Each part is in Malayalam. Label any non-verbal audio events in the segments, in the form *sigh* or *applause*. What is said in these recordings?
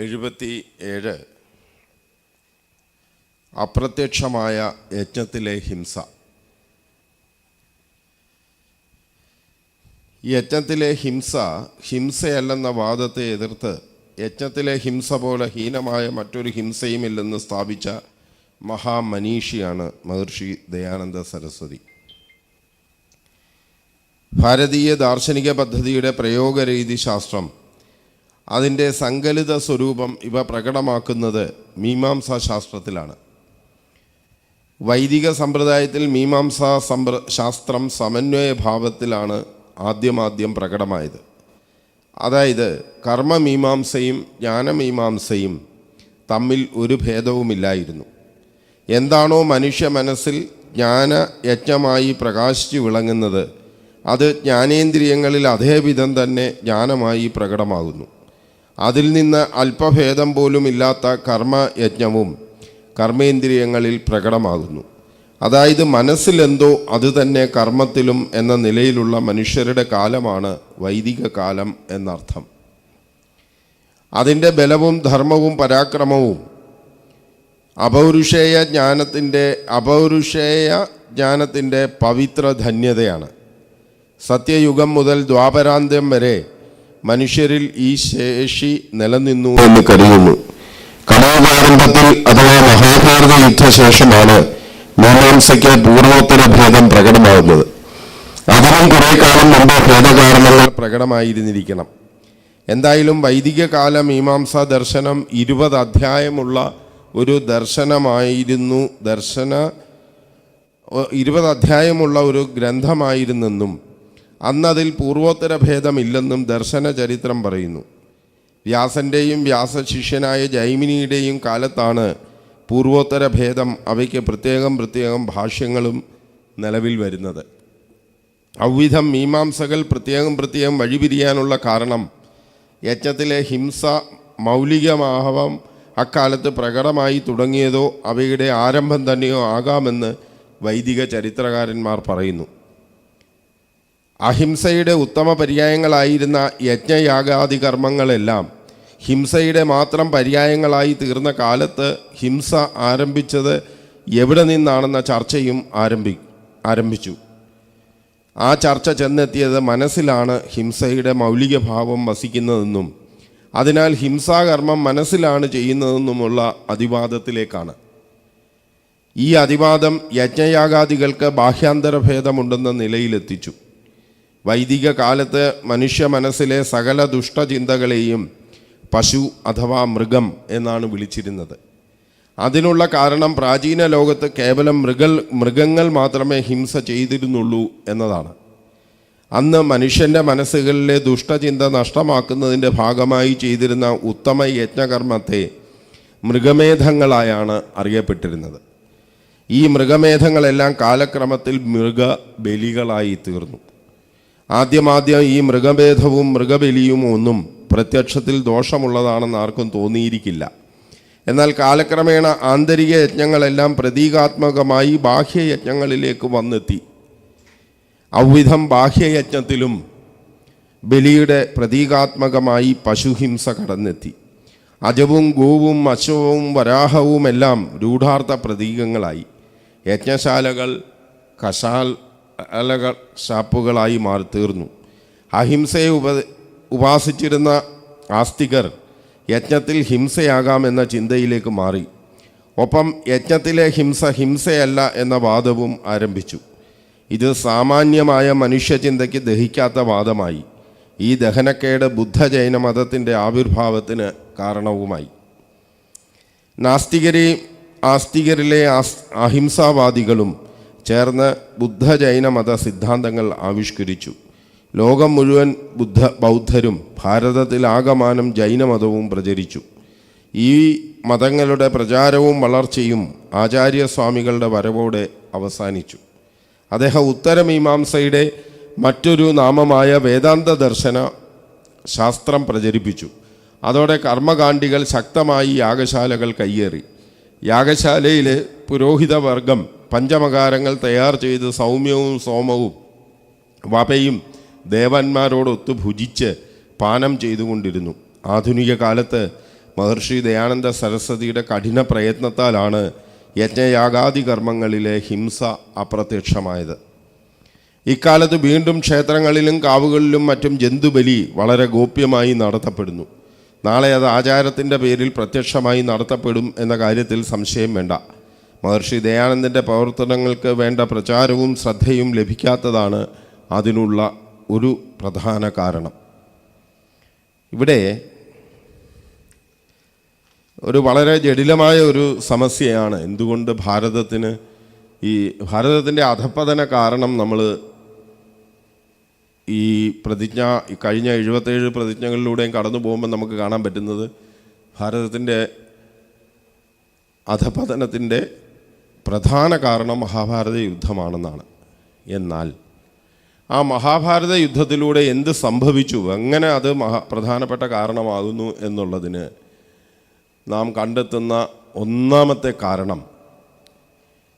എഴുപത്തി ഏഴ് അപ്രത്യക്ഷമായ യജ്ഞത്തിലെ ഹിംസ. യജ്ഞത്തിലെ ഹിംസ ഹിംസയല്ലെന്ന വാദത്തെ എതിർത്ത് യജ്ഞത്തിലെ ഹിംസ പോലെ ഹീനമായ മറ്റൊരു ഹിംസയും ഇല്ലെന്ന് സ്ഥാപിച്ച മഹാമനീഷിയാണ് മഹർഷി ദയാനന്ദ സരസ്വതി. ഭാരതീയ ദാർശനിക പദ്ധതിയുടെ പ്രയോഗരീതി ശാസ്ത്രം അതിന്റെ സങ്കലിത സ്വരൂപം ഇവ പ്രകടമാക്കുന്നത് മീമാംസാ ശാസ്ത്രത്തിലാണ്. വൈദിക സമ്പ്രദായത്തിൽ മീമാംസാ സമ്പ്ര ശാസ്ത്രം സമന്വയ ഭാവത്തിലാണ് ആദ്യമാദ്യം പ്രകടമായത്. അതായത് കർമ്മമീമാംസയും ജ്ഞാനമീമാംസയും തമ്മിൽ ഒരു ഭേദവുമില്ലായിരുന്നു. എന്താണോ മനുഷ്യ മനസ്സിൽ ജ്ഞാനയജ്ഞമായി പ്രകാശിച്ചു വിളങ്ങുന്നത് അത് ജ്ഞാനേന്ദ്രിയങ്ങളിൽ അതേവിധം തന്നെ ജ്ഞാനമായി പ്രകടമാകുന്നു. അതിൽ നിന്ന് അല്പഭേദം പോലും ഇല്ലാത്ത കർമ്മയജ്ഞവും കർമ്മേന്ദ്രിയങ്ങളിൽ പ്രകടമാകുന്നു. അതായത് മനസ്സിലെന്തോ അതുതന്നെ കർമ്മത്തിലും എന്ന നിലയിലുള്ള മനുഷ്യരുടെ കാലമാണ് വൈദിക കാലം എന്നർത്ഥം. അതിന്റെ ബലവും ധർമ്മവും പരാക്രമവും അപൗരുഷേയ ജ്ഞാനത്തിന്റെ അപൗരുഷേയ ജ്ഞാനത്തിന്റെ പവിത്ര ധന്യതയാണ് സത്യയുഗം മുതൽ ദ്വാപരാന്ത്യം വരെ മനുഷ്യരിൽ ഈ ശേഷി നിലനിന്നു. എന്ന് കരുതുന്നു. കലാകാരംഭത്തിൽ അഥവാ മഹാഭാരത യുദ്ധശേഷമാണ് മീമാംസയ്ക്ക് പൂർവോത്തര ഭേദം പ്രകടമാകുന്നത്. അതിനും കുറെ കാലം മുമ്പ് ഭേദകാരണങ്ങൾ പ്രകടമായിരുന്നിരിക്കണം. എന്തായാലും വൈദിക കാല മീമാംസ ദർശനം ഇരുപത് അധ്യായമുള്ള ഒരു ദർശനമായിരുന്നു ദർശന ഇരുപത് അധ്യായമുള്ള ഒരു ഗ്രന്ഥമായിരുന്നെന്നും അന്നതിൽ പൂർവോത്തര ഭേദമില്ലെന്നും ദർശന ചരിത്രം പറയുന്നു. വ്യാസന്റെയും വ്യാസശിഷ്യനായ ജൈമിനിയുടെയും കാലത്താണ് പൂർവോത്തര ഭേദം അവയ്ക്ക് പ്രത്യേകം പ്രത്യേകം ഭാഷ്യങ്ങളും നിലവിൽ വരുന്നത്. ഔവിധം മീമാംസകൾ പ്രത്യേകം പ്രത്യേകം വഴിപിരിയാനുള്ള കാരണം യജ്ഞത്തിലെ ഹിംസ മൗലികമാഹവം അക്കാലത്ത് പ്രകടമായി തുടങ്ങിയതോ അവയുടെ ആരംഭം തന്നെയോ ആകാമെന്ന് വൈദിക ചരിത്രകാരന്മാർ പറയുന്നു. അഹിംസയുടെ ഉത്തമ പര്യായങ്ങളായിരുന്ന യജ്ഞയാഗാദി കർമ്മങ്ങളെല്ലാം ഹിംസയുടെ മാത്രം പര്യായങ്ങളായി തീർന്ന കാലത്ത് ഹിംസ ആരംഭിച്ചത് എവിടെ നിന്നാണെന്ന ചർച്ചയും ആരംഭി ആരംഭിച്ചു. ആ ചർച്ച ചെന്നെത്തിയത് മനസ്സിലാണ് ഹിംസയുടെ മൗലിക ഭാവം വസിക്കുന്നതെന്നും അതിനാൽ ഹിംസാകർമ്മം മനസ്സിലാണ് ചെയ്യുന്നതെന്നുമുള്ള അതിവാദത്തിലേക്കാണ് ഈ അതിവാദം യജ്ഞയാഗാദികൾക്ക് ബാഹ്യാന്തര ഭേദമുണ്ടെന്ന നിലയിലെത്തിച്ചു. വൈദിക കാലത്ത് മനുഷ്യ മനസ്സിലെ സകല ദുഷ്ടചിന്തകളെയും പശു അഥവാ മൃഗം എന്നാണ് വിളിച്ചിരുന്നത്. അതിനുള്ള കാരണം പ്രാചീന ലോകത്ത് കേവലം മൃഗൽ മൃഗങ്ങൾ മാത്രമേ ഹിംസ ചെയ്തിരുന്നുള്ളൂ എന്നതാണ്. അന്ന് മനുഷ്യന്റെ മനസ്സുകളിലെ ദുഷ്ടചിന്ത നഷ്ടമാക്കുന്നതിന്റെ ഭാഗമായി ചെയ്തിരുന്ന ഉത്തമ യജ്ഞകർമ്മത്തെ മൃഗമേധങ്ങളായാണ് അറിയപ്പെട്ടിരുന്നത്. ഈ മൃഗമേധങ്ങളെല്ലാം കാലക്രമത്തിൽ മൃഗബലികളായി തീർന്നു. ആദ്യമാദ്യം ഈ മൃഗഭേദവും മൃഗബലിയും ഒന്നും പ്രത്യക്ഷത്തിൽ ദോഷമുള്ളതാണെന്ന് ആർക്കും തോന്നിയിരിക്കില്ല. എന്നാൽ കാലക്രമേണ ആന്തരിക യജ്ഞങ്ങളെല്ലാം പ്രതീകാത്മകമായി ബാഹ്യയജ്ഞങ്ങളിലേക്ക് വന്നെത്തി. ഔവിധം ബാഹ്യയജ്ഞത്തിലും ബലിയുടെ പ്രതീകാത്മകമായി പശുഹിംസ കടന്നെത്തി. അജവും ഗോവും അശ്വവും വരാഹവുമെല്ലാം രൂഢാർത്ഥ പ്രതീകങ്ങളായി. യജ്ഞശാലകൾ കശാൽ അലകൾ ഷാപ്പുകളായി മാറി തീർന്നു അഹിംസയെ ഉപ ഉപാസിച്ചിരുന്ന ആസ്തികർ യജ്ഞത്തിൽ ഹിംസയാകാമെന്ന ചിന്തയിലേക്ക് മാറി. ഒപ്പം യജ്ഞത്തിലെ ഹിംസ ഹിംസയല്ല എന്ന വാദവും ആരംഭിച്ചു. ഇത് സാമാന്യമായ മനുഷ്യചിന്തയ്ക്ക് ദഹിക്കാത്ത വാദമായി. ഈ ദഹനക്കേട് ബുദ്ധജൈന മതത്തിന്റെ ആവിർഭാവത്തിന് കാരണവുമായി. നാസ്തികരെയും ആസ്തികരിലെ അഹിംസാവാദികളും ചേർന്ന് ബുദ്ധജൈന മത സിദ്ധാന്തങ്ങൾ ആവിഷ്കരിച്ചു. ലോകം മുഴുവൻ ബുദ്ധ ബൗദ്ധരും ഭാരതത്തിലാകമാനം ജൈനമതവും പ്രചരിച്ചു. ഈ മതങ്ങളുടെ പ്രചാരവും വളർച്ചയും ആചാര്യസ്വാമികളുടെ വരവോടെ അവസാനിച്ചു. അദ്ദേഹം ഉത്തരമീമാംസയുടെ മറ്റൊരു നാമമായ വേദാന്ത ദർശന ശാസ്ത്രം പ്രചരിപ്പിച്ചു. അതോടെ കർമ്മകാണ്ഡികൾ ശക്തമായി യാഗശാലകൾ കയ്യേറി. യാഗശാലയിലെ പുരോഹിതവർഗം പഞ്ചമകാരങ്ങൾ തയ്യാർ ചെയ്ത് സൗമ്യവും സോമവും വപയും ദേവന്മാരോടൊത്ത് ഭുജിച്ച് പാനം ചെയ്തുകൊണ്ടിരുന്നു. ആധുനിക കാലത്ത് മഹർഷി ദയാനന്ദ സരസ്വതിയുടെ കഠിന പ്രയത്നത്താലാണ് യജ്ഞയാഗാദി കർമ്മങ്ങളിലെ ഹിംസ അപ്രത്യക്ഷമായത്. ഇക്കാലത്ത് വീണ്ടും ക്ഷേത്രങ്ങളിലും കാവുകളിലും മറ്റും ജന്തുബലി വളരെ ഗോപ്യമായി നടത്തപ്പെടുന്നു. നാളെ അത് ആചാരത്തിന്റെ പേരിൽ പ്രത്യക്ഷമായി നടത്തപ്പെടും എന്ന കാര്യത്തിൽ സംശയം വേണ്ട. മഹർഷി ദയാനന്ദന്റെ പ്രവർത്തനങ്ങൾക്ക് വേണ്ട പ്രചാരവും ശ്രദ്ധയും ലഭിക്കാത്തതാണ് അതിനുള്ള ഒരു പ്രധാന കാരണം. ഇവിടെ ഒരു വളരെ ജടിലമായ ഒരു സമസ്യയാണ് എന്തുകൊണ്ട് ഭാരതത്തിന് ഈ ഭാരതത്തിന്റെ അധപ്പതന കാരണം നമ്മൾ ഈ പ്രതിജ്ഞ കഴിഞ്ഞ എഴുപത്തേഴ് പ്രതിജ്ഞകളിലൂടെയും കടന്നു പോകുമ്പോൾ നമുക്ക് കാണാൻ പറ്റുന്നത് ഭാരതത്തിന്റെ അധപതനത്തിന്റെ പ്രധാന കാരണം മഹാഭാരത യുദ്ധമാണെന്നാണ്. എന്നാൽ ആ മഹാഭാരത യുദ്ധത്തിലൂടെ എന്ത് സംഭവിച്ചു? എങ്ങനെ അത് മഹാ പ്രധാനപ്പെട്ട കാരണമാകുന്നു എന്നുള്ളതിന് നാം കണ്ടെത്തുന്ന ഒന്നാമത്തെ കാരണം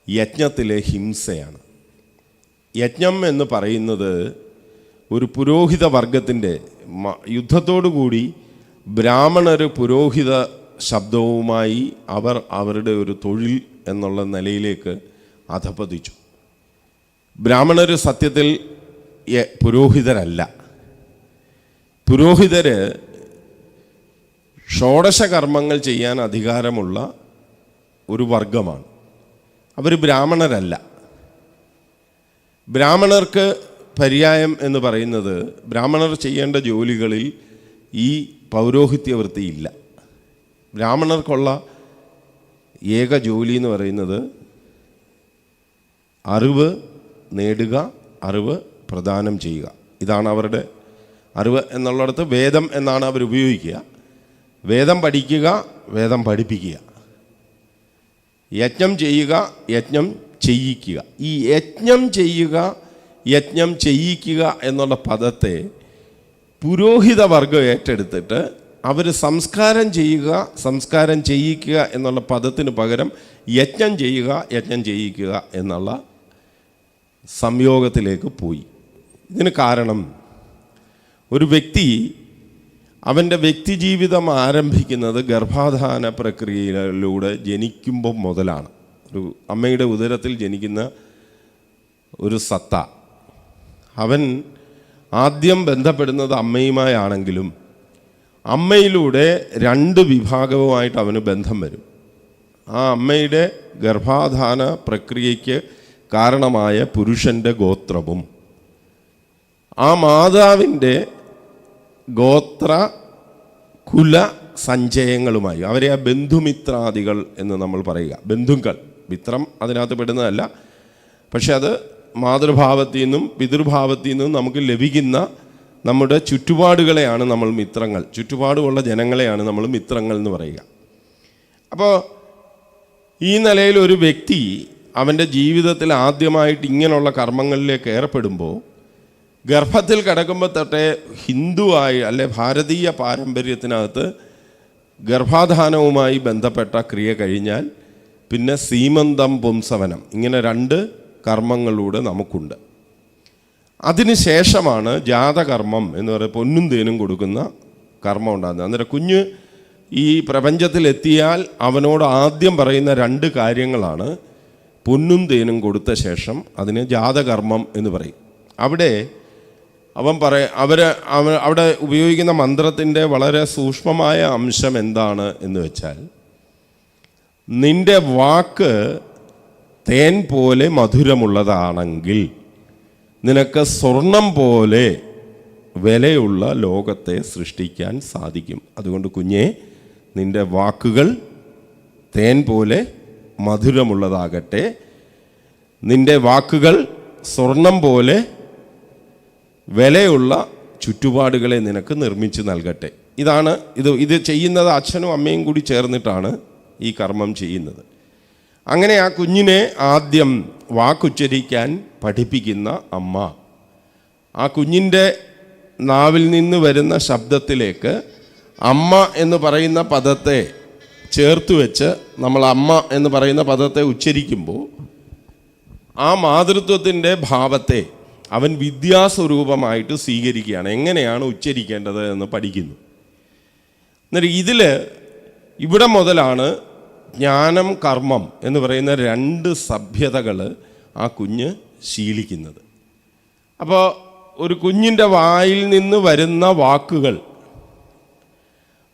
യജ്ഞത്തിലെ ഹിംസയാണ്. യജ്ഞം എന്ന് പറയുന്നത് ഒരു പുരോഹിത വർഗത്തിന്റെ യുദ്ധത്തോടുകൂടി ബ്രാഹ്മണർ പുരോഹിത ശബ്ദവുമായി അവർ അവരുടെ ഒരു തൊഴിൽ എന്നുള്ള നിലയിലേക്ക് അധപതിച്ചു. ബ്രാഹ്മണർ സത്യത്തിൽ പുരോഹിതരല്ല. പുരോഹിതർ ഷോഡശ കർമ്മങ്ങൾ ചെയ്യാൻ അധികാരമുള്ള ഒരു വർഗമാണ്. അവർ ബ്രാഹ്മണരല്ല. ബ്രാഹ്മണർക്ക് പര്യായം എന്ന് പറയുന്നത് ബ്രാഹ്മണർ ചെയ്യേണ്ട ജോലികളിൽ ഈ പൗരോഹിത്യ വൃത്തിയില്ല ബ്രാഹ്മണർക്കുള്ള ഏക ജോലി എന്ന് പറയുന്നത് അറിവ് നേടുക അറിവ് പ്രദാനം ചെയ്യുക. ഇതാണ് അവരുടെ അറിവ് എന്നുള്ളിടത്ത് വേദം എന്നാണ് അവർ ഉപയോഗിക്കുക. വേദം പഠിക്കുക വേദം പഠിപ്പിക്കുക. യജ്ഞം ചെയ്യുക യജ്ഞം ചെയ്യിക്കുക. ഈ യജ്ഞം ചെയ്യുക യജ്ഞം ചെയ്യിക്കുക എന്നുള്ള പദത്തെ പുരോഹിത വർഗം ഏറ്റെടുത്തിട്ട് അവർ സംസ്കാരം ചെയ്യുക സംസ്കാരം ചെയ്യിക്കുക എന്നുള്ള പദത്തിന് പകരം യജ്ഞം ചെയ്യുക യജ്ഞം ചെയ്യിക്കുക എന്നുള്ള സംയോഗത്തിലേക്ക് പോയി. ഇതിന് കാരണം ഒരു വ്യക്തി അവന്റെ വ്യക്തിജീവിതം ആരംഭിക്കുന്നത് ഗർഭാധാന പ്രക്രിയയിലൂടെ ജനിക്കുമ്പോൾ മുതലാണ്. ഒരു അമ്മയുടെ ഉദരത്തിൽ ജനിക്കുന്ന ഒരു സത്ത. അവൻ ആദ്യം ബന്ധപ്പെടുന്നത് അമ്മയുമായാണെങ്കിലും അമ്മയിലൂടെ രണ്ട് വിഭാഗവുമായിട്ട് അവന് ബന്ധം വരും. ആ അമ്മയുടെ ഗർഭാധാന പ്രക്രിയയ്ക്ക് കാരണമായ പുരുഷന്റെ ഗോത്രവും. ആ മാതാവിന്റെ ഗോത്ര കുല സഞ്ചയങ്ങളുമായി. അവരെ ആ ബന്ധുമിത്രാദികൾ എന്ന് നമ്മൾ പറയുക. ബന്ധുക്കൾ മിത്രം അതിനകത്ത് പെടുന്നതല്ല. പക്ഷെ അത് മാതൃഭാവത്തിൽ നിന്നും പിതൃഭാവത്തിൽ നിന്നും നമുക്ക് ലഭിക്കുന്ന നമ്മുടെ ചുറ്റുപാടുകളെയാണ് നമ്മൾ മിത്രങ്ങൾ. ചുറ്റുപാടുമുള്ള ജനങ്ങളെയാണ് നമ്മൾ മിത്രങ്ങൾ എന്ന് പറയുക. അപ്പോൾ ഈ നിലയിൽ ഒരു വ്യക്തി അവന്റെ ജീവിതത്തിൽ ആദ്യമായിട്ട് ഇങ്ങനെയുള്ള കർമ്മങ്ങളിലേക്ക് ഏർപ്പെടുമ്പോൾ ഗർഭത്തിൽ കിടക്കുമ്പോൾ തൊട്ടേ ഹിന്ദുവായി അല്ലെ ഭാരതീയ പാരമ്പര്യത്തിനകത്ത് ഗർഭാധാനവുമായി ബന്ധപ്പെട്ട ക്രിയ കഴിഞ്ഞാൽ പിന്നെ സീമന്തം പുംസവനം. ഇങ്ങനെ രണ്ട് കർമ്മങ്ങളിലൂടെ നമുക്കുണ്ട്. അതിനുശേഷമാണ് ജാതകർമ്മം എന്ന് പറയുന്ന പൊന്നും തേനും കൊടുക്കുന്ന കർമ്മം ഉണ്ടാകുന്നത്. അന്നേരം കുഞ്ഞ് ഈ പ്രപഞ്ചത്തിലെത്തിയാൽ അവനോട് ആദ്യം പറയുന്ന രണ്ട് കാര്യങ്ങളാണ്. പൊന്നും തേനും കൊടുത്ത ശേഷം അതിന് ജാതകർമ്മം എന്ന് പറയും. അവിടെ അവൻ പറയ അവർ അവ അവിടെ ഉപയോഗിക്കുന്ന മന്ത്രത്തിന്റെ വളരെ സൂക്ഷ്മമായ അംശം എന്താണ് എന്ന് വെച്ചാൽ നിന്റെ വാക്ക് തേൻ പോലെ മധുരമുള്ളതാണെങ്കിൽ നിനക്ക് സ്വർണം പോലെ വിലയുള്ള ലോകത്തെ സൃഷ്ടിക്കാൻ സാധിക്കും. അതുകൊണ്ട് കുഞ്ഞെ നിന്റെ വാക്കുകൾ തേൻ പോലെ മധുരമുള്ളതാകട്ടെ. നിന്റെ വാക്കുകൾ സ്വർണം പോലെ വിലയുള്ള ചുറ്റുപാടുകളെ നിനക്ക് നിർമ്മിച്ച് നൽകട്ടെ. ഇതാണ് ഇത് ഇത് ചെയ്യുന്നത് അച്ഛനും അമ്മയും കൂടി ചേർന്നിട്ടാണ് ഈ കർമ്മം ചെയ്യുന്നത്. അങ്ങനെ ആ കുഞ്ഞിനെ ആദ്യം വാക്കുച്ചരിക്കാൻ പഠിപ്പിക്കുന്ന അമ്മ. ആ കുഞ്ഞിന്റെ നാവിൽ നിന്ന് വരുന്ന ശബ്ദത്തിലേക്ക് അമ്മ എന്ന് പറയുന്ന പദത്തെ ചേർത്ത് വെച്ച് നമ്മൾ അമ്മ എന്ന് പറയുന്ന പദത്തെ ഉച്ചരിക്കുമ്പോൾ ആ മാതൃത്വത്തിന്റെ ഭാവത്തെ അവൻ വിദ്യാസ്വരൂപമായിട്ട് സ്വീകരിക്കുകയാണ്. എങ്ങനെയാണ് ഉച്ചരിക്കേണ്ടത് എന്ന് പഠിക്കുന്നു. എന്നിട്ട് ഇതിൽ ഇവിടെ മുതലാണ് ജ്ഞാനം കർമ്മം എന്ന് പറയുന്ന രണ്ട് സഭ്യതകൾ ആ കുഞ്ഞ് ശീലിക്കുന്നത്. അപ്പോൾ ഒരു കുഞ്ഞിന്റെ വായിൽ നിന്ന് വരുന്ന വാക്കുകൾ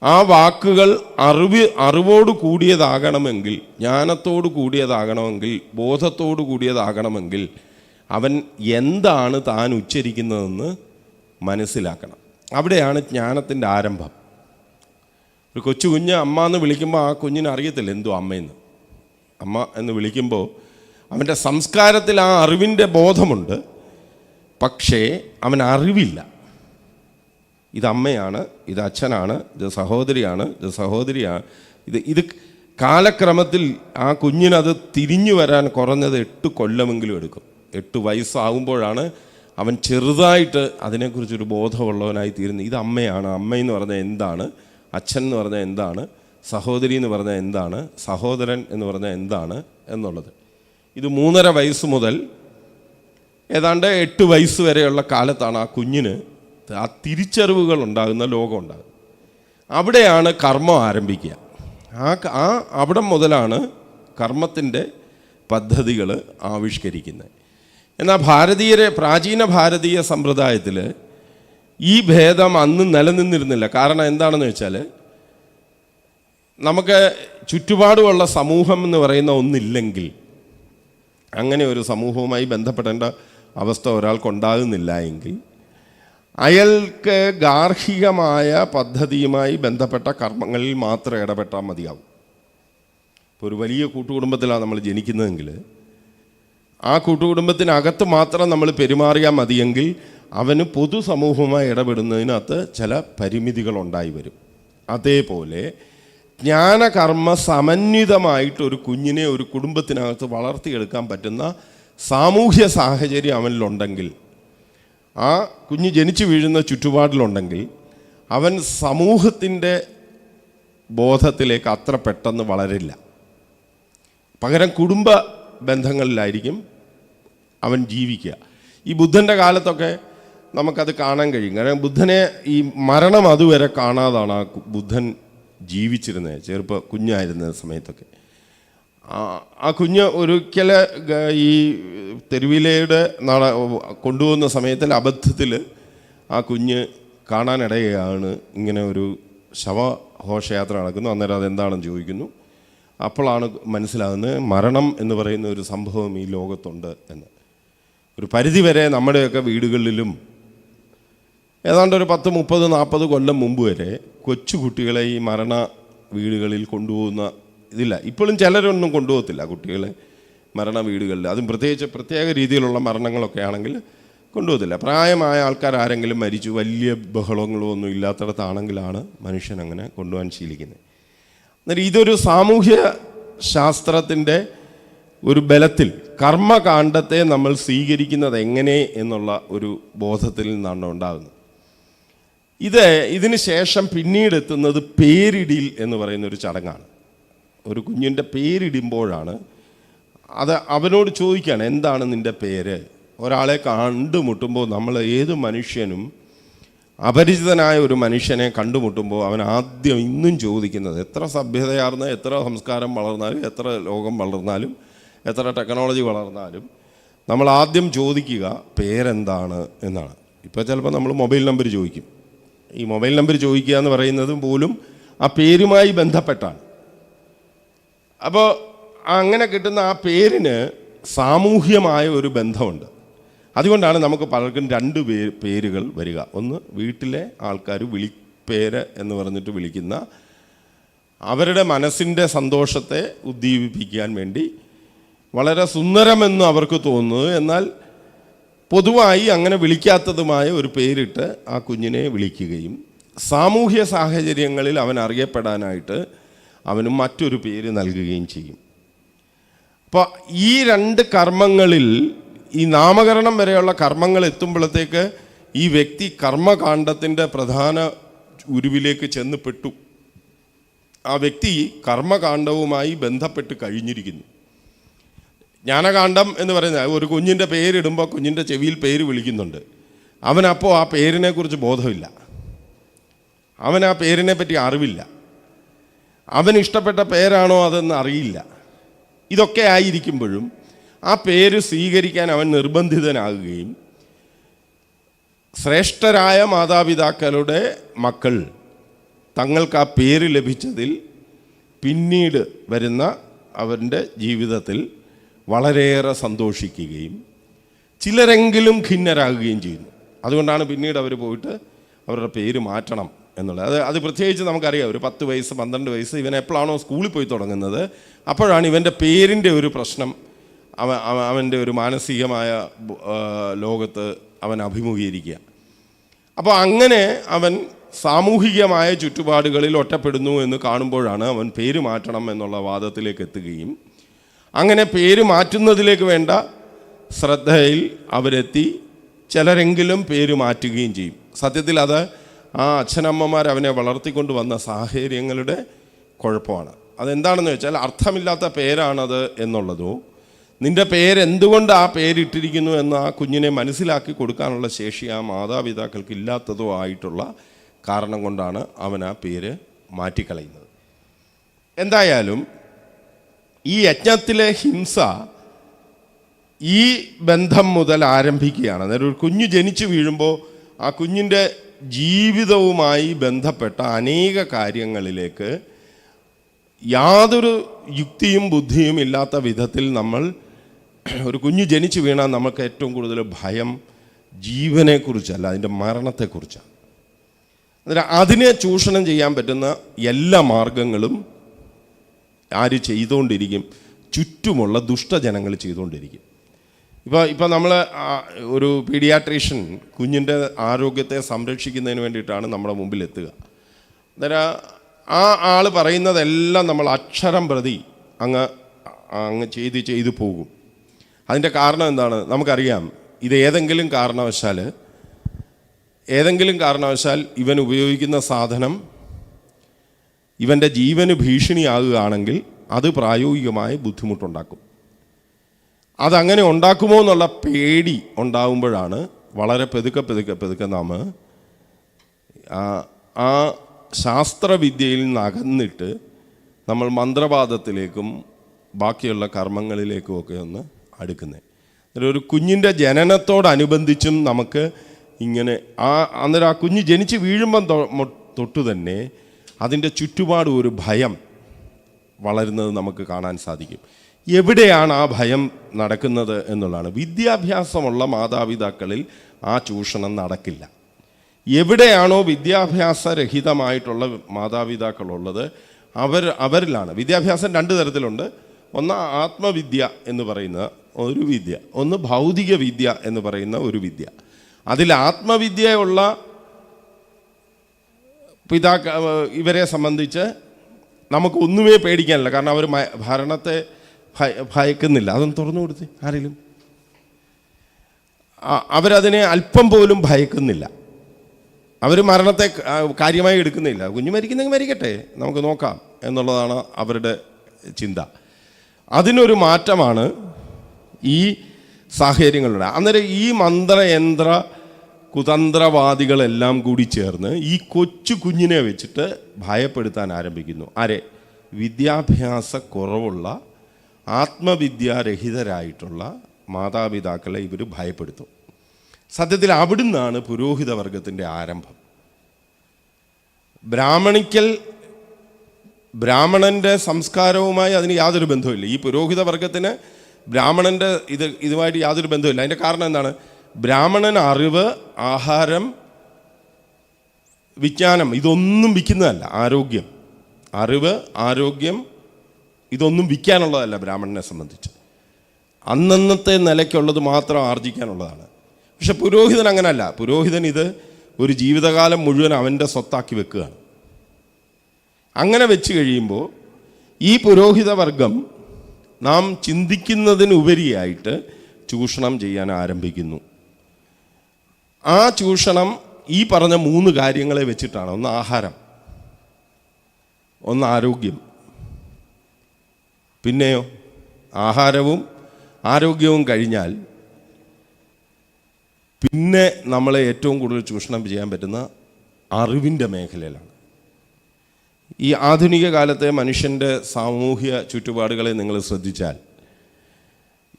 ആ വാക്കുകൾ അറിവ് അറിവോട് കൂടിയതാകണമെങ്കിൽ ജ്ഞാനത്തോട് കൂടിയതാകണമെങ്കിൽ ബോധത്തോട് കൂടിയതാകണമെങ്കിൽ അവൻ എന്താണ് താൻ ഉച്ചരിക്കുന്നതെന്ന് മനസ്സിലാക്കണം. അവിടെയാണ് ജ്ഞാനത്തിന്റെ ആരംഭം. ഒരു കൊച്ചു കുഞ്ഞ് അമ്മ എന്ന് വിളിക്കുമ്പോൾ ആ കുഞ്ഞിന് അറിയത്തില്ല എന്തോ അമ്മയെന്ന് അമ്മ എന്ന് വിളിക്കുമ്പോൾ അവന്റെ സംസ്കാരത്തിൽ ആ അറിവിന്റെ ബോധമുണ്ട് പക്ഷേ അവൻ അറിവില്ല. ഇത് അമ്മയാണ് ഇത് അച്ഛനാണ് ഇത് സഹോദരിയാണ് ഇത് സഹോദരിയാണ്. ഇത് ഇത് കാലക്രമത്തിൽ ആ കുഞ്ഞിനത് തിരിഞ്ഞു വരാൻ കുറഞ്ഞത് എട്ട് കൊല്ലമെങ്കിലും എടുക്കും. എട്ട് വയസ്സാകുമ്പോഴാണ് അവൻ ചെറുതായിട്ട് അതിനെക്കുറിച്ചൊരു ബോധമുള്ളവനായി തീരുന്നത്. ഇത് അമ്മയാണ്. അമ്മയെന്ന് പറഞ്ഞാൽ എന്താണ്? അച്ഛൻ എന്ന് പറഞ്ഞാൽ എന്താണ്? സഹോദരി എന്ന് പറഞ്ഞാൽ എന്താണ്? സഹോദരൻ എന്ന് പറഞ്ഞാൽ എന്താണ് എന്നുള്ളത്. ഇത് മൂന്നര വയസ്സ് മുതൽ ഏതാണ്ട് എട്ട് വയസ്സ് വരെയുള്ള കാലത്താണ് ആ കുഞ്ഞിന് ആ തിരിച്ചറിവുകൾ ഉണ്ടാകുന്ന ലോകം ഉണ്ടാകുന്നത്. അവിടെയാണ് കർമ്മം ആരംഭിക്കുക. ആ ആ അവിടെ മുതലാണ് കർമ്മത്തിന്റെ പദ്ധതികൾ ആവിഷ്കരിക്കുന്നത്. എന്നാൽ ഭാരതീയരെ പ്രാചീന ഭാരതീയ സമ്പ്രദായത്തിൽ ഈ ഭേദം അന്ന് നിലനിന്നിരുന്നില്ല. കാരണം എന്താണെന്ന് വെച്ചാൽ നമുക്ക് ചുറ്റുപാടുമുള്ള സമൂഹം എന്ന് പറയുന്ന ഒന്നില്ലെങ്കിൽ അങ്ങനെ ഒരു സമൂഹവുമായി ബന്ധപ്പെടേണ്ട അവസ്ഥ ഒരാൾക്കുണ്ടാകുന്നില്ല എങ്കിൽ അയാൾക്ക് ഗാർഹികമായ പദ്ധതിയുമായി ബന്ധപ്പെട്ട കർമ്മങ്ങളിൽ മാത്രം ഇടപെട്ടാൽ മതിയാവും. ഇപ്പോൾ ഒരു വലിയ കൂട്ടുകുടുംബത്തിലാണ് നമ്മൾ ജനിക്കുന്നതെങ്കിൽ ആ കൂട്ടുകുടുംബത്തിനകത്ത് മാത്രം നമ്മൾ പെരുമാറിയാൽ മതിയെങ്കിൽ അവന് പൊതുസമൂഹവുമായി ഇടപെടുന്നതിനകത്ത് ചില പരിമിതികൾ ഉണ്ടായി വരും. അതേപോലെ ജ്ഞാനകർമ്മ സമന്വിതമായിട്ട് ഒരു കുഞ്ഞിനെ ഒരു കുടുംബത്തിനകത്ത് വളർത്തിയെടുക്കാൻ പറ്റുന്ന സാമൂഹ്യ സാഹചര്യം അവനിലുണ്ടെങ്കിൽ ആ കുഞ്ഞ് ജനിച്ചു വീഴുന്ന ചുറ്റുപാടിലുണ്ടെങ്കിൽ അവൻ സമൂഹത്തിന്റെ ബോധത്തിലേക്ക് അത്ര പെട്ടെന്ന് വളരില്ല. പകരം കുടുംബ ബന്ധങ്ങളിലായിരിക്കും അവൻ ജീവിക്കുക. ഈ ബുദ്ധന്റെ കാലത്തൊക്കെ നമുക്കത് കാണാൻ കഴിയും. കാരണം ബുദ്ധനെ ഈ മരണം അതുവരെ കാണാതാണ് ആ ബുദ്ധൻ ജീവിച്ചിരുന്നത്. ചെറുപ്പ കുഞ്ഞായിരുന്ന സമയത്തൊക്കെ. ആ- കുഞ്ഞ് ഒരിക്കൽ ഈ തെരുവിലയുടെ നട കൊണ്ടുപോകുന്ന സമയത്തിൽ അബദ്ധത്തിൽ ആ കുഞ്ഞ് കാണാനിടയാണ് ഇങ്ങനെ ഒരു ശവഘോഷയാത്ര നടക്കുന്നു. അന്നേരം അതെന്താണെന്ന് ചോദിക്കുന്നു. അപ്പോഴാണ് മനസ്സിലാകുന്നത് മരണം എന്ന് പറയുന്ന ഒരു സംഭവം ഈ ലോകത്തുണ്ട് എന്ന്. ഒരു പരിധിവരെ നമ്മുടെയൊക്കെ വീടുകളിലും ഏതാണ്ട് ഒരു പത്ത് മുപ്പത് നാൽപ്പത് കൊല്ലം മുമ്പ് വരെ കൊച്ചുകുട്ടികളെ ഈ മരണ വീടുകളിൽ കൊണ്ടുപോകുന്ന ഇതില്ല. ഇപ്പോഴും ചിലരൊന്നും കൊണ്ടുപോകത്തില്ല കുട്ടികളെ മരണ വീടുകളിൽ. അതും പ്രത്യേകിച്ച് പ്രത്യേക രീതിയിലുള്ള മരണങ്ങളൊക്കെ ആണെങ്കിൽ കൊണ്ടുപോകത്തില്ല. പ്രായമായ ആൾക്കാർ ആരെങ്കിലും മരിച്ചു വലിയ ബഹളങ്ങളോ ഒന്നും ഇല്ലാത്തടത്താണെങ്കിലാണ് മനുഷ്യൻ അങ്ങനെ കൊണ്ടുപോകാൻ ശീലിക്കുന്നത്. എന്നാൽ ഇതൊരു സാമൂഹ്യ ശാസ്ത്രത്തിന്റെ ഒരു ബലത്തിൽ കർമ്മകാണ്ഡത്തെ നമ്മൾ സ്വീകരിക്കുന്നത് എങ്ങനെ എന്നുള്ള ഒരു ബോധത്തിൽ നിന്നാണ് ഉണ്ടാകുന്നത്. ഇത് ഇതിന് ശേഷം പിന്നീട് എത്തുന്നത് പേരിടിൽ എന്ന് പറയുന്ന ഒരു ചടങ്ങാണ്. ഒരു കുഞ്ഞിന്റെ പേരിടുമ്പോഴാണ് അത് അവനോട് ചോദിക്കുകയാണ് എന്താണ് നിന്റെ പേര്? ഒരാളെ കണ്ടുമുട്ടുമ്പോൾ നമ്മൾ ഏത് മനുഷ്യനും അപരിചിതനായ ഒരു മനുഷ്യനെ കണ്ടുമുട്ടുമ്പോൾ അവൻ ആദ്യം ഇന്നും ചോദിക്കുന്നത് എത്ര സഭ്യതയാർന്ന എത്ര സംസ്കാരം വളർന്നാലും എത്ര ലോകം വളർന്നാലും എത്ര ടെക്നോളജി വളർന്നാലും നമ്മൾ ആദ്യം ചോദിക്കുക പേരെന്താണ് എന്നാണ്. ഇപ്പോൾ ചിലപ്പോൾ നമ്മൾ മൊബൈൽ നമ്പർ ചോദിക്കും. ഈ മൊബൈൽ നമ്പർ ചോദിക്കുക എന്ന് പറയുന്നത് പോലും ആ പേരുമായി ബന്ധപ്പെട്ടാണ്. അപ്പോൾ അങ്ങനെ കിട്ടുന്ന ആ പേരിന് സാമൂഹ്യമായ ഒരു ബന്ധമുണ്ട്. അതുകൊണ്ടാണ് നമുക്ക് പലർക്കും രണ്ട് പേ പേരുകൾ വരിക. ഒന്ന് വീട്ടിലെ ആൾക്കാർ വിളി പേര് എന്ന് പറഞ്ഞിട്ട് വിളിക്കുന്ന അവരുടെ മനസ്സിന്റെ സന്തോഷത്തെ ഉദ്ദീപിപ്പിക്കാൻ വേണ്ടി വളരെ സുന്ദരമെന്ന് അവർക്ക് തോന്നുന്നത്. എന്നാൽ പൊതുവായി അങ്ങനെ വിളിക്കാത്തതുമായ ഒരു പേരിട്ട് ആ കുഞ്ഞിനെ വിളിക്കുകയും സാമൂഹ്യ സാഹചര്യങ്ങളിൽ അവൻ അറിയപ്പെടാനായിട്ട് അവന് മറ്റൊരു പേര് നൽകുകയും ചെയ്യും. അപ്പോൾ ഈ രണ്ട് കർമ്മങ്ങളിൽ ഈ നാമകരണം വരെയുള്ള കർമ്മങ്ങൾ എത്തുമ്പോഴത്തേക്ക് ഈ വ്യക്തി കർമ്മകാണ്ഡത്തിന്റെ പ്രധാന ഉരുവിലേക്ക് ചെന്ന് പെട്ടു. ആ വ്യക്തി കർമ്മകാണ്ഡവുമായി ബന്ധപ്പെട്ട് കഴിഞ്ഞിരിക്കുന്നു. ജ്ഞാനകാന്ഡം എന്ന് പറയുന്നത് ഒരു കുഞ്ഞിന്റെ പേരിടുമ്പോൾ കുഞ്ഞിന്റെ ചെവിയിൽ പേര് വിളിക്കുന്നുണ്ട്. അവനപ്പോൾ ആ പേരിനെക്കുറിച്ച് ബോധമില്ല. അവൻ ആ പേരിനെ പറ്റി അറിവില്ല. അവൻ ഇഷ്ടപ്പെട്ട പേരാണോ അതെന്ന് അറിയില്ല. ഇതൊക്കെ ആയിരിക്കുമ്പോഴും ആ പേര് സ്വീകരിക്കാൻ അവൻ നിർബന്ധിതനാകുകയും ശ്രേഷ്ഠരായ മാതാപിതാക്കളുടെ മക്കൾ തങ്ങൾക്ക് ആ പേര് ലഭിച്ചതിൽ പിന്നീട് വരുന്ന അവന്റെ ജീവിതത്തിൽ വളരെയേറെ സന്തോഷിക്കുകയും ചിലരെങ്കിലും ഖിന്നരാകുകയും ചെയ്യുന്നു. അതുകൊണ്ടാണ് പിന്നീട് അവർ പോയിട്ട് അവരുടെ പേര് മാറ്റണം എന്നുള്ളത്. അത് അത് പ്രത്യേകിച്ച് നമുക്കറിയാം ഒരു പത്ത് വയസ്സ് പന്ത്രണ്ട് വയസ്സ് ഇവൻ എപ്പോഴാണോ സ്കൂളിൽ പോയി തുടങ്ങുന്നത് അപ്പോഴാണ് ഇവന്റെ പേരിന്റെ ഒരു പ്രശ്നം അവ അവ- അവന്റെ ഒരു മാനസികമായ ലോകത്ത് അവൻ അഭിമുഖീകരിക്കുക. അപ്പോൾ അങ്ങനെ അവൻ സാമൂഹികമായ ചുറ്റുപാടുകളിൽ ഒറ്റപ്പെടുന്നു എന്ന് കാണുമ്പോഴാണ് അവൻ പേര് മാറ്റണം എന്നുള്ള വാദത്തിലേക്ക് എത്തുകയും അങ്ങനെ പേര് മാറ്റുന്നതിലേക്ക് വേണ്ട ശ്രദ്ധയിൽ അവരെത്തി ചിലരെങ്കിലും പേര് മാറ്റുകയും ചെയ്യും. സത്യത്തിൽ അത് ആ അച്ഛനമ്മമാർ അവനെ വളർത്തിക്കൊണ്ട് വന്ന സാഹചര്യങ്ങളുടെ കുഴപ്പമാണ്. അതെന്താണെന്ന് വെച്ചാൽ അർത്ഥമില്ലാത്ത പേരാണത് എന്നുള്ളതോ നിന്റെ പേരെന്തുകൊണ്ട് ആ പേരിട്ടിരിക്കുന്നു എന്ന് ആ കുഞ്ഞിനെ മനസ്സിലാക്കി കൊടുക്കാനുള്ള ശേഷി ആ മാതാപിതാക്കൾക്ക് ഇല്ലാത്തതോ ആയിട്ടുള്ള കാരണം കൊണ്ടാണ് അവൻ ആ പേര് മാറ്റിക്കളയുന്നത്. എന്തായാലും ഈ യജ്ഞത്തിലെ ഹിംസ ഈ ബന്ധം മുതൽ ആരംഭിക്കുകയാണ്. അന്നേരം ഒരു കുഞ്ഞു ജനിച്ചു വീഴുമ്പോൾ ആ കുഞ്ഞിന്റെ ജീവിതവുമായി ബന്ധപ്പെട്ട അനേക കാര്യങ്ങളിലേക്ക് യാതൊരു യുക്തിയും ബുദ്ധിയും ഇല്ലാത്ത വിധത്തിൽ നമ്മൾ ഒരു കുഞ്ഞു ജനിച്ചു വീണാൽ നമുക്ക് ഏറ്റവും കൂടുതൽ ഭയം ജീവനെക്കുറിച്ചല്ല അതിന്റെ മരണത്തെക്കുറിച്ചാണ്. അതിനെ ചൂഷണം ചെയ്യാൻ പറ്റുന്ന എല്ലാ മാർഗങ്ങളും ആര് ചെയ്തുകൊണ്ടിരിക്കും ചുറ്റുമുള്ള ദുഷ്ടജനങ്ങൾ ചെയ്തുകൊണ്ടിരിക്കും ഇപ്പോൾ ഇപ്പോൾ നമ്മൾ ഒരു പീഡിയാട്രീഷ്യൻ കുഞ്ഞിന്റെ ആരോഗ്യത്തെ സംരക്ഷിക്കുന്നതിന് വേണ്ടിയിട്ടാണ് നമ്മുടെ മുമ്പിൽ എത്തുക. അന്നേരം ആ ആൾ പറയുന്നതെല്ലാം നമ്മൾ അക്ഷരം പ്രതി അങ്ങ് അങ്ങ് ചെയ്ത് ചെയ്തു പോകും. അതിന്റെ കാരണം എന്താണ്? നമുക്കറിയാം ഇത് ഏതെങ്കിലും കാരണവശാൽ ഏതെങ്കിലും കാരണവശാൽ ഇവൻ ഉപയോഗിക്കുന്ന സാധനം ഇവന്റെ ജീവന് ഭീഷണിയാകുകയാണെങ്കിൽ അത് പ്രായോഗികമായ ബുദ്ധിമുട്ടുണ്ടാക്കും. അതങ്ങനെ ഉണ്ടാക്കുമോ എന്നുള്ള പേടി ഉണ്ടാകുമ്പോഴാണ് വളരെ പെതുക്കെ പെതുക്കെ പെതുക്കെ നാം ആ ശാസ്ത്രവിദ്യയിൽ നിന്ന് നമ്മൾ മന്ത്രവാദത്തിലേക്കും ബാക്കിയുള്ള കർമ്മങ്ങളിലേക്കും ഒക്കെ ഒന്ന് അടുക്കുന്നത് അന്നേരം ഒരു കുഞ്ഞിന്റെ ജനനത്തോടനുബന്ധിച്ചും നമുക്ക് ഇങ്ങനെ ആ അന്നേരം ആ കുഞ്ഞ് ജനിച്ച് വീഴുമ്പം തൊട്ട് തന്നെ അതിന്റെ ചുറ്റുപാട് ഒരു ഭയം വളരുന്നത് നമുക്ക് കാണാൻ സാധിക്കും. എവിടെയാണ് ആ ഭയം നടക്കുന്നത് എന്നുള്ളതാണ്. വിദ്യാഭ്യാസമുള്ള മാതാപിതാക്കളിൽ ആ ചൂഷണം നടക്കില്ല. എവിടെയാണോ വിദ്യാഭ്യാസരഹിതമായിട്ടുള്ള മാതാപിതാക്കളുള്ളത് അവർ അവരിലാണ്. വിദ്യാഭ്യാസം രണ്ട് തരത്തിലുണ്ട്. ഒന്ന് ആത്മവിദ്യ എന്ന് പറയുന്ന ഒരു വിദ്യ ഒന്ന് ഭൗതിക വിദ്യ എന്ന് പറയുന്ന ഒരു വിദ്യ. അതിൽ ആത്മവിദ്യയുള്ള പിതാക്ക ഇവരെ സംബന്ധിച്ച് നമുക്ക് ഒന്നുമേ പേടിക്കാനില്ല. കാരണം അവർ ഭരണത്തെ ഭയ- ഭയക്കുന്നില്ല. അതൊന്ന് തുറന്നു കൊടുത്ത് ആരെങ്കിലും. അവരതിനെ അല്പം പോലും ഭയക്കുന്നില്ല. അവർ മരണത്തെ കാര്യമായി എടുക്കുന്നില്ല. കുഞ്ഞു മരിക്കുന്നെങ്കിൽ മരിക്കട്ടെ. നമുക്ക് നോക്കാം എന്നുള്ളതാണ് അവരുടെ ചിന്ത. അതിനൊരു മാറ്റമാണ് ഈ സാഹചര്യങ്ങളുടെ അന്നേരം ഈ മന്ത്രയന്ത്ര കുതന്ത്രവാദികളെല്ലാം കൂടി ചേർന്ന് ഈ കൊച്ചു കുഞ്ഞിനെ വെച്ചിട്ട് ഭയപ്പെടുത്താൻ ആരംഭിക്കുന്നു. ആരെ? വിദ്യാഭ്യാസ കുറവുള്ള ആത്മവിദ്യാരഹിതരായിട്ടുള്ള മാതാപിതാക്കളെ ഇവർ ഭയപ്പെടുത്തും. സത്യത്തിൽ അവിടുന്നാണ് പുരോഹിത വർഗത്തിന്റെ ആരംഭം. ബ്രാഹ്മണിക്കൽ ബ്രാഹ്മണന്റെ സംസ്കാരവുമായി അതിന് യാതൊരു ബന്ധവുമില്ല. ഈ പുരോഹിത വർഗത്തിന് ബ്രാഹ്മണന്റെ ഇത് ഇതുമായിട്ട് യാതൊരു ബന്ധവുമില്ല. അതിന്റെ കാരണം എന്താണ്? ബ്രാഹ്മണൻ അറിവ് ആഹാരം വിജ്ഞാനം ഇതൊന്നും വിൽക്കുന്നതല്ല ആരോഗ്യം. അറിവ് ആരോഗ്യം ഇതൊന്നും വിൽക്കാനുള്ളതല്ല ബ്രാഹ്മണനെ സംബന്ധിച്ച്. അന്നന്നത്തെ നിലയ്ക്കുള്ളത് മാത്രം ആർജിക്കാനുള്ളതാണ്. പക്ഷെ പുരോഹിതൻ അങ്ങനല്ല. പുരോഹിതൻ ഇത് ഒരു ജീവിതകാലം മുഴുവൻ അവന്റെ സ്വത്താക്കി വെക്കുകയാണ്. അങ്ങനെ വെച്ച് കഴിയുമ്പോൾ ഈ പുരോഹിതവർഗം നാം ചിന്തിക്കുന്നതിനുപരിയായിട്ട് ചൂഷണം ചെയ്യാൻ ആരംഭിക്കുന്നു. ആ ചൂഷണം ഈ പറഞ്ഞ മൂന്ന് കാര്യങ്ങളെ വെച്ചിട്ടാണ്. ഒന്ന് ആഹാരം. ഒന്ന് ആരോഗ്യം. പിന്നെയോ? ആഹാരവും ആരോഗ്യവും കഴിഞ്ഞാൽ പിന്നെ നമ്മളെ ഏറ്റവും കൂടുതൽ ചൂഷണം ചെയ്യാൻ പറ്റുന്ന അറിവിന്റെ മേഖലയിലാണ്. ഈ ആധുനിക കാലത്തെ മനുഷ്യന്റെ സാമൂഹ്യ ചുറ്റുപാടുകളെ നിങ്ങൾ ശ്രദ്ധിച്ചാൽ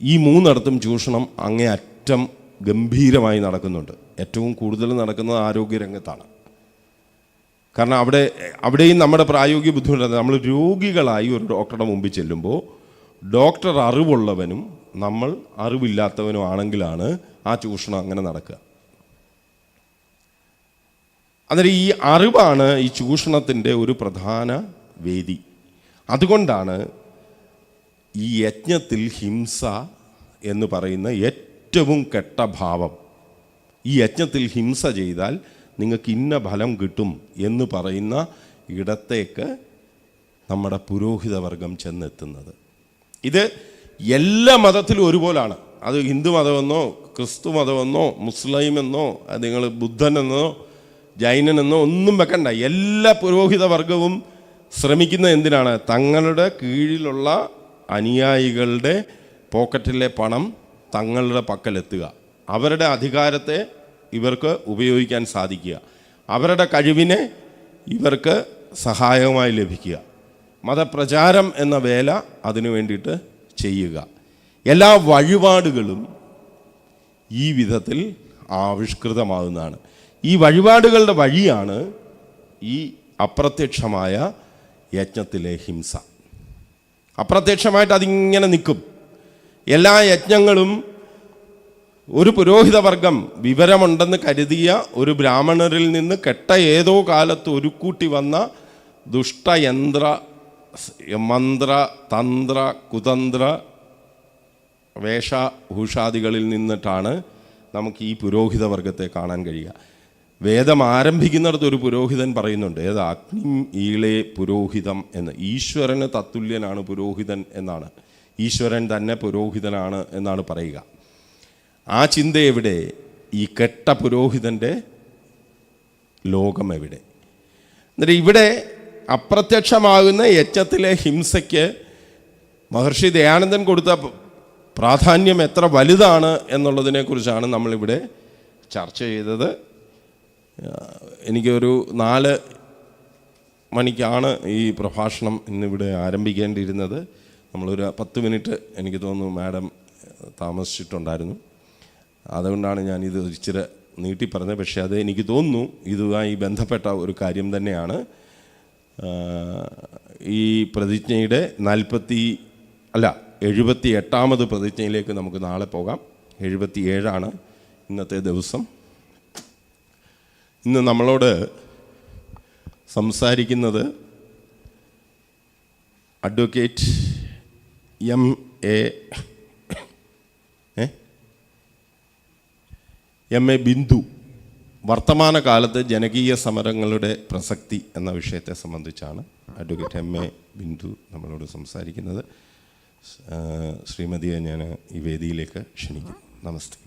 ഈ മൂന്നിടത്തും ചൂഷണം അങ്ങേ അറ്റം ഗംഭീരമായി നടക്കുന്നുണ്ട്. ഏറ്റവും കൂടുതൽ നടക്കുന്നത് ആരോഗ്യരംഗത്താണ്. കാരണം അവിടെ അവിടെയും നമ്മുടെ പ്രായോഗിക ബുദ്ധിമുട്ടുണ്ട് നമ്മൾ രോഗികളായി ഒരു ഡോക്ടറുടെ മുമ്പിൽ ചെല്ലുമ്പോൾ ഡോക്ടർ അറിവുള്ളവനും നമ്മൾ അറിവില്ലാത്തവനും ആണെങ്കിലാണ് ആ ചൂഷണം അങ്ങനെ നടക്കുക. അന്നേരം ഈ അറിവാണ് ഈ ചൂഷണത്തിന്റെ ഒരു പ്രധാന വേദി. അതുകൊണ്ടാണ് ഈ യജ്ഞത്തിൽ ഹിംസ എന്ന് പറയുന്ന ഏറ്റവും കെട്ട ഭാവം. ഈ യജ്ഞത്തിൽ ഹിംസ ചെയ്താൽ നിങ്ങൾക്ക് ഇന്ന ഫലം കിട്ടും എന്ന് പറയുന്ന ഇടത്തേക്ക് നമ്മുടെ പുരോഹിതവർഗം ചെന്നെത്തുന്നത്. ഇത് എല്ലാ മതത്തിലും ഒരുപോലാണ്. അത് ഹിന്ദു മതമെന്നോ ക്രിസ്തു മതമെന്നോ മുസ്ലിം എന്നോ നിങ്ങൾ ബുദ്ധനെന്നോ ജൈനനെന്നോ ഒന്നും വെക്കണ്ട. എല്ലാ പുരോഹിതവർഗവും ശ്രമിക്കുന്ന എന്തിനാണ്? തങ്ങളുടെ കീഴിലുള്ള അനുയായികളുടെ പോക്കറ്റിലെ പണം തങ്ങളുടെ പക്കലെത്തുക. അവരുടെ അധികാരത്തെ ഇവർക്ക് ഉപയോഗിക്കാൻ സാധിക്കുക. അവരുടെ കഴിവിനെ ഇവർക്ക് സഹായകമായി ലഭിക്കുക. മതപ്രചാരം എന്ന വേല അതിനു വേണ്ടിയിട്ട് ചെയ്യുക. എല്ലാ വഴിപാടുകളും ഈ വിധത്തിൽ ആവിഷ്കൃതമാകുന്നതാണ് ഈ വഴിപാടുകളുടെ വഴിയാണ് ഈ അപ്രത്യക്ഷമായ യജ്ഞത്തിലെ ഹിംസ. അപ്രത്യക്ഷമായിട്ട് അതിങ്ങനെ നിൽക്കും. എല്ലാ യജ്ഞങ്ങളും ഒരു പുരോഹിതവർഗം വിവരമുണ്ടെന്ന് കരുതിയ ഒരു ബ്രാഹ്മണരിൽ നിന്ന് കെട്ട ഏതോ കാലത്ത് ഒരുക്കൂട്ടി വന്ന ദുഷ്ടയന്ത്ര മന്ത്ര തന്ത്ര കുതന്ത്ര വേഷഭൂഷാദികളിൽ നിന്നിട്ടാണ് നമുക്ക് ഈ പുരോഹിത വർഗത്തെ കാണാൻ കഴിയുക. വേദം ആരംഭിക്കുന്നിടത്ത് ഒരു പുരോഹിതൻ പറയുന്നുണ്ട് ഏത് അഗ്നി ഈളെ പുരോഹിതം എന്ന്. ഈശ്വരന് തത്തുല്യനാണ് പുരോഹിതൻ എന്നാണ്. ഈശ്വരൻ തന്നെ പുരോഹിതനാണ് എന്നാണ് പറയുക. ആ ചിന്ത എവിടെ? ഈ കെട്ട പുരോഹിതന്റെ ലോകം എവിടെ എന്നിട്ട് ഇവിടെ അപ്രത്യക്ഷമാകുന്ന യജ്ഞത്തിലെ ഹിംസയ്ക്ക് മഹർഷി ദയാനന്ദൻ കൊടുത്ത പ്രാധാന്യം എത്ര വലുതാണ് എന്നുള്ളതിനെക്കുറിച്ചാണ് നമ്മളിവിടെ ചർച്ച ചെയ്തത്. എനിക്കൊരു നാല് മണിക്കാണ് ഈ പ്രഭാഷണം ഇന്നിവിടെ ആരംഭിക്കേണ്ടിയിരുന്നത്. നമ്മളൊരു പത്ത് മിനിറ്റ് എനിക്ക് തോന്നുന്നു മാഡം താമസിച്ചിട്ടുണ്ടായിരുന്നു. അതുകൊണ്ടാണ് ഞാനിത് ഇച്ചിരി നീട്ടി പറഞ്ഞത്. പക്ഷേ അത് എനിക്ക് തോന്നുന്നു ഇതുമായി ബന്ധപ്പെട്ട ഒരു കാര്യം തന്നെയാണ്. ഈ പ്രതിജ്ഞയുടെ നാൽപ്പത്തി അല്ല എഴുപത്തി എട്ടാമത് പ്രതിജ്ഞയിലേക്ക് നമുക്ക് നാളെ പോകാം. എഴുപത്തി ഏഴാണ് ഇന്നത്തെ ദിവസം. ഇന്ന് നമ്മളോട് സംസാരിക്കുന്നത് അഡ്വക്കേറ്റ് എം എ ഏ *coughs* എം എ ബിന്ദു വർത്തമാനകാലത്ത് ജനകീയ സമരങ്ങളുടെ പ്രസക്തി എന്ന വിഷയത്തെ സംബന്ധിച്ചാണ് അഡ്വക്കേറ്റ് എം എ ബിന്ദു നമ്മളോട് സംസാരിക്കുന്നത്. ശ്രീമതിയെ ഞാൻ ഈ വേദിയിലേക്ക് ക്ഷണിക്കും നമസ്തേ.